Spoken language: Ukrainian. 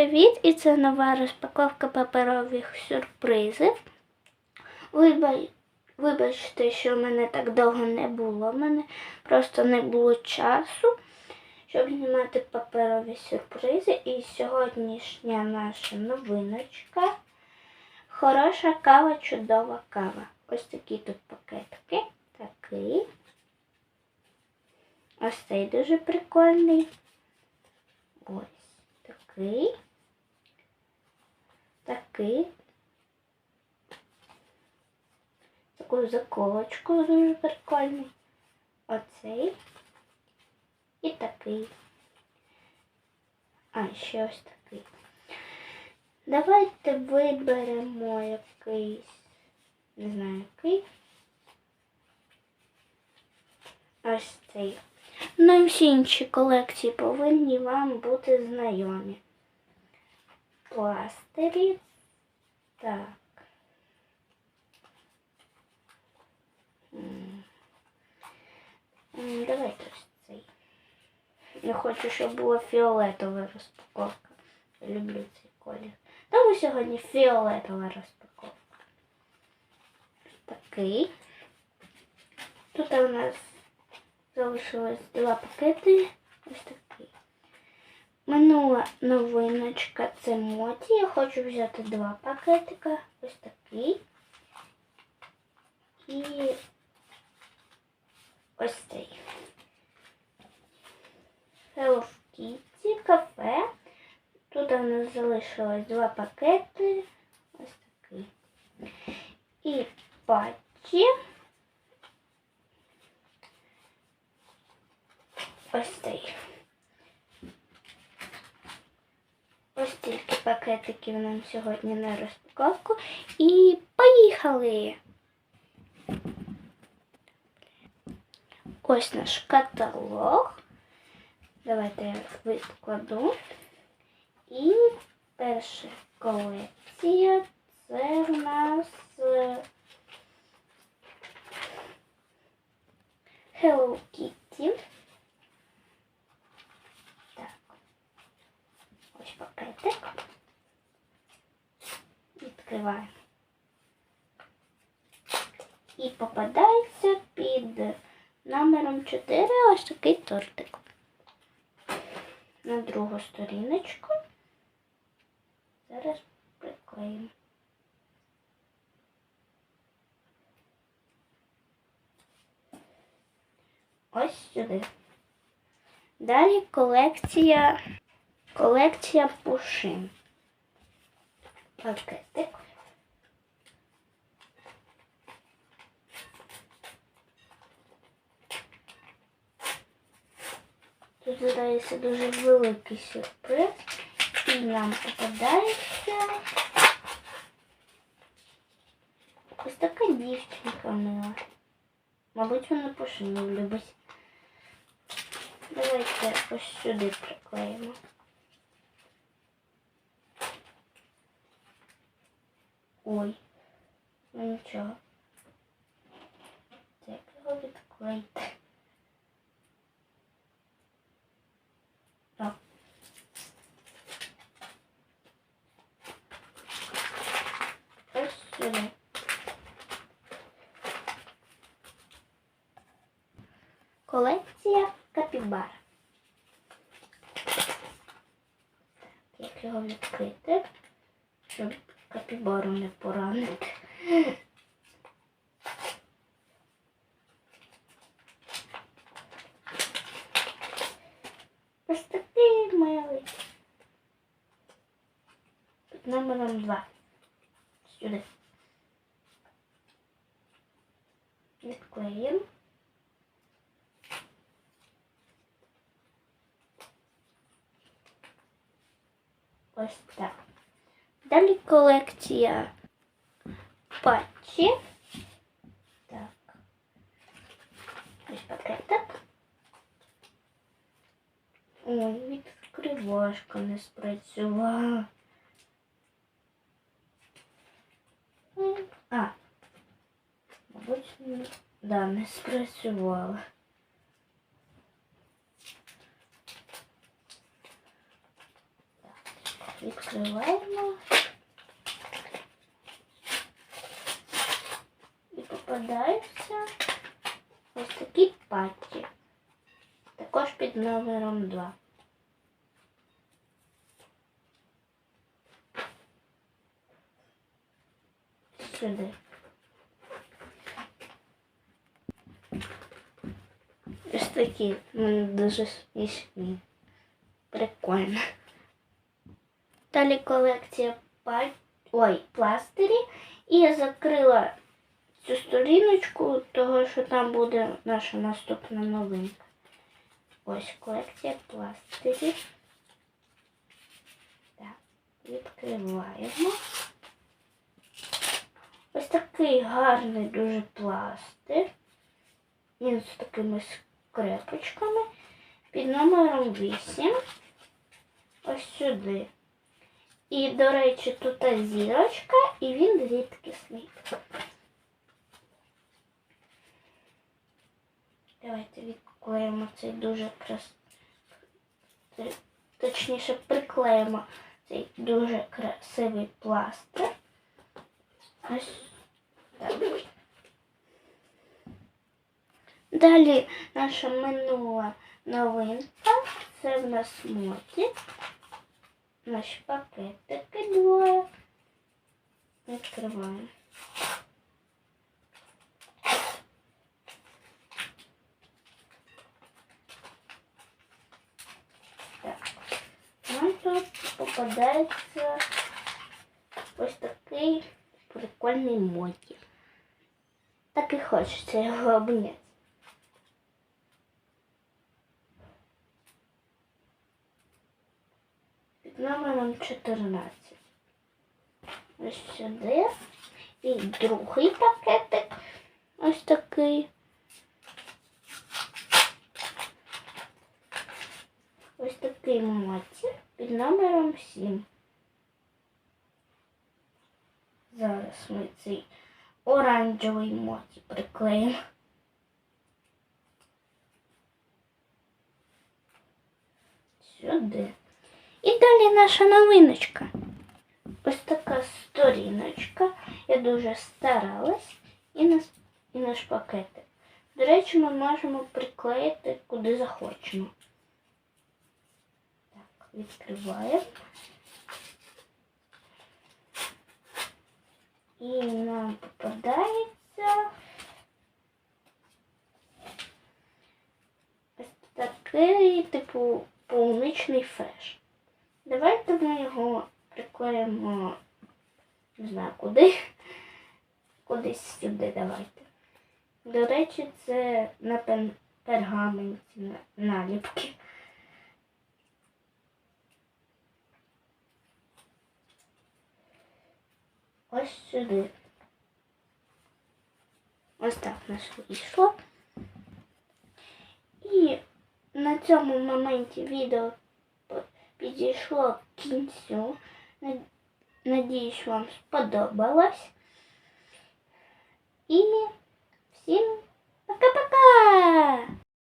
привіт! І це нова розпаковка паперових сюрпризів. Вибачте, що мене так довго не було. У мене просто не було часу, щоб знімати паперові сюрпризи. І сьогоднішня наша новиночка. Хороша кава, чудова кава. Ось такі тут пакетики. Такий. Ось цей дуже прикольний. Ось такий. Такий. Таку заколочку дуже прикольний. Оцей. І такий. А, ще ось такий. Давайте виберемо якийсь, не знаю який. Ось цей. Ну і всі інші колекції повинні вам бути знайомі. Пластирі. Так. Давайте ось цей. Я хочу, щоб була фіолетова розпаковка. Я люблю цей колір. Тому сьогодні фіолетова розпаковка. Такий. Тут у нас залишилось два пакети. Ось такий. Минула новиночка це моті. Я хочу взяти два пакетика. Ось такий. І ось цей. Hello Kitty, кафе. Тут у нас залишилось два пакети. Ось такий. І патчі. Ось цей. Пакетиків нам сьогодні на розпаковку. І поїхали! Ось наш каталог. Давайте я викладу. І перша колекція це в нас е, Hello Kitty. Так. Ось пакетик. Відкриваємо. І попадається під номером 4 ось такий тортик. На другу сторіночку. Зараз приклеїмо. Ось сюди. Далі колекція, колекція пушин. Пакетик. Тут дуже великий сюрприз. І нам попадається ось така дівчинка мила. Мабуть, вона пушину любить. Давайте ось сюди приклеїмо. Ой, ну нічого. Так, його відклеїти. Так. Ось. Колекція капібар. Як його відкрити, щоб капібару не поранити. Ось такий милий. Під номером два. Сюди. Відклеїмо. Ось так. Далі колекція патчі. Так. Ось пакетик. Ой, відкривашка не спрацювала. М, А. Мабуть, не- да, не спрацювала. Відкриваємо. І попадаються ось такі патчі. Також під номером 2. Сюди. Ось такі вони дуже смішні. Прикольно. Далі колекція па... Ой, пластирі. І я закрила цю сторіночку, того що там буде наша наступна новинка. Ось колекція пластирів. Так, відкриваємо. Ось такий гарний дуже пластир. Він з такими скрепочками. Під номером 8. Ось сюди. І, до речі, тут зірочка, і він рідкісний. Давайте відклеїмо цей дуже крас... Точніше, приклеїмо цей дуже красивий пластир. Ось так. Далі наша минула новинка. Це в нас моті. Наші пакетики двоє. Відкриваємо. Так. Нам тут попадається ось такий прикольний моті. Так і хочеться його обняти. 14. Ось сюди. І другий пакетик. Ось такий. Ось такий моті під номером 7. Зараз ми цей оранжевий моті приклеїмо. Сюди. І далі наша новиночка. Ось така сторіночка. Я дуже старалась. І наш, і наш пакетик. До речі, ми можемо приклеїти куди захочемо. Так, відкриваємо. І нам попадається ось такий, типу, полуничний фреш. Давайте ми його приклеїмо, не знаю куди. Кудись сюди давайте. До речі, це на пергаменті наліпки. Ось сюди. Ось так нас вийшло. І на цьому моменті відео підійшло к кінцю. Над- Надіюсь, вам сподобалось. І всім!